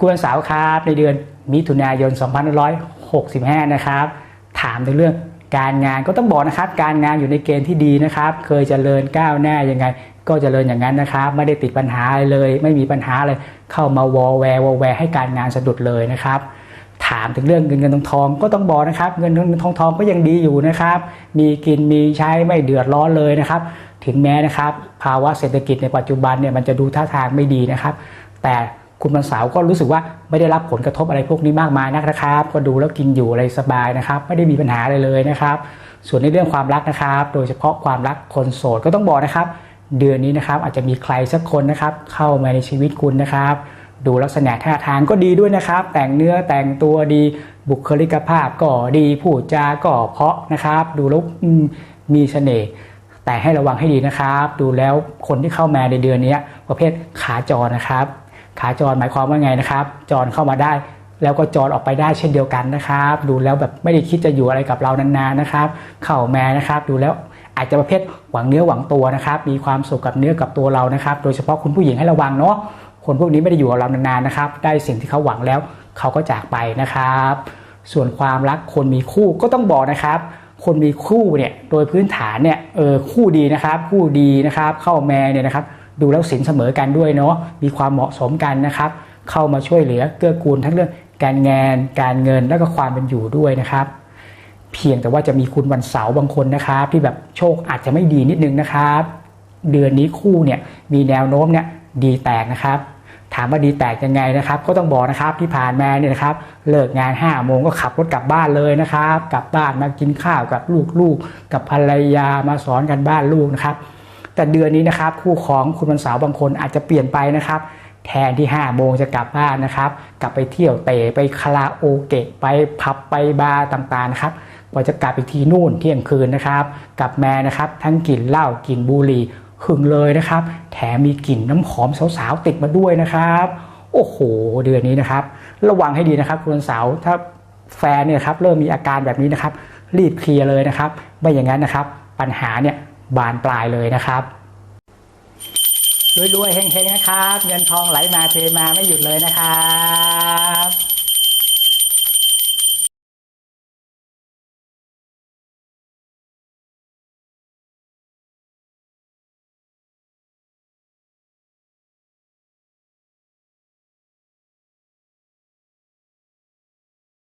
คุณวันสาร์ครับในเดือนมิถุนายน 2565 นะครับ ถามในเรื่องการงานก็ต้องบอกนะครับ การงานอยู่ในเกณฑ์ที่ดีนะครับ เคยเจริญก้าวหน้ายังไง ก็เจริญอย่างนั้นนะครับ ไม่ได้ติดปัญหาเลย ไม่มีปัญหาเลยเข้ามาวอแวร์วอแวร์ให้การงานสะดุดเลยนะครับถามถึงเรื่องเงินเงินทองทองก็ต้องบอกนะครับ เงินเงินทองทองก็ยังดีอยู่นะครับ มีกินมีใช้ไม่เดือดร้อนเลยนะครับ ถึงแม้นะครับ ภาวะเศรษฐกิจในปัจจุบันเนี่ยมันจะดูท่าทางไม่ดีนะครับ แต่ คุณวันเสาร์ก็รู้สึกว่าไม่ได้รับผลกระทบอะไรพวกนี้มากมายนักนะครับ ก็ดูแล้วกินอยู่อะไรสบายนะครับ ไม่ได้มีปัญหาอะไรเลยนะครับ ส่วนในเรื่องความรักนะครับ โดยเฉพาะความรักคนโสดก็ต้องบอกนะครับ เดือนนี้นะครับอาจจะมีใครสักคนนะครับ เข้ามาในชีวิตคุณนะครับ ดูลักษณะท่าทางก็ดีด้วยนะครับ แต่งเนื้อแต่งตัวดีบุคลิกภาพก็ดีพูดจาก็เพาะนะครับ ดูแล้วมมีเสน่ห์แต่ให้ระวังให้ดีนะครับ ดูแล้วคนที่เข้ามาในเดือนนี้ประเภทขาจรนะครับ ขาจรหมายความว่าไงนะครับ จรเข้ามาได้ แล้วก็จรออกไปได้เช่นเดียวกันนะครับ ดูแล้วแบบไม่ได้คิดจะอยู่อะไรกับเรานานๆนะครับ เข้าแมานะครับ ดูแล้วอาจจะประเภทหวังเนื้อหวังตัวนะครับ มีความสุขกับเนื้อกับตัวเรานะครับ โดยเฉพาะคุณผู้หญิงให้ระวังเนาะคนพวกนี้ไม่ได้อยู่กับเรานานๆนะครับ ได้สิ่งที่เขาหวังแล้วเขาก็จากไปนะครับ ส่วนความรักคนมีคู่ก็ต้องบอกนะครับคนมีคู่เนี่ยโดยพื้นฐานเนี่ยเออคู่ดีนะครับ คู่ดีนะครับ เข้าแม่เนี่ยนะครับ ดูแล้วสินเสมอกันด้วยเนาะมีความเหมาะสมกันนะครับ เข้ามาช่วยเหลือเกื้อกูลทั้งเรื่องการงาน การเงินแล้วก็ความเป็นอยู่ด้วยนะครับ เพียงแต่ว่าจะมีคุณวันเสาร์บางคนนะครับ ที่แบบโชคอาจจะไม่ดีนิดนึงนะครับ เดือนนี้คู่เนี่ยมีแนวโน้มเนี่ยดีแตกนะครับถามว่าดีแตกยังไงนะครับ ก็ต้องบอกนะครับที่ผ่านมาเนี่ยนะครับ เลิกงาน5้าโมงก็ขับรถกลับบ้านเลยนะครับ กลับบ้านมากินข้าวกับลูกๆกับภรรยามาสอนกันบ้านลูกนะครับ แต่เดือนนี้นะครับคู่ของคุณวันเสาร์บางคนอาจจะเปลี่ยนไปนะครับแทนที่5้าโมงจะกลับบ้านนะครับ กลับไปเที่ยวเตะไปคาราโอเกะไปผับไปบาร์ต่างๆนะครับพอจะกลับอีกทีนู่นเที่ยงคืนนะครับกลับแมานะครับทั้งกลิ่นเหล้ากลิ่นบุหรี่หึงเลยนะครับ แถมมีกลิ่นน้ำหอมสาวๆติดมาด้วยนะครับ โอ้โห เดือนนี้นะครับ ระวังให้ดีนะครับคุณวันเสาร์ถ้าแฟนเนี่ยครับเริ่มมีอาการแบบนี้นะครับ รีบเคลียร์เลยนะครับ ไม่อย่างนั้นนะครับ ปัญหาเนี่ย บานปลายเลยนะครับรวยๆเฮงๆนะครับ เงินทองไหลมาเทมาไม่หยุดเลยนะครับ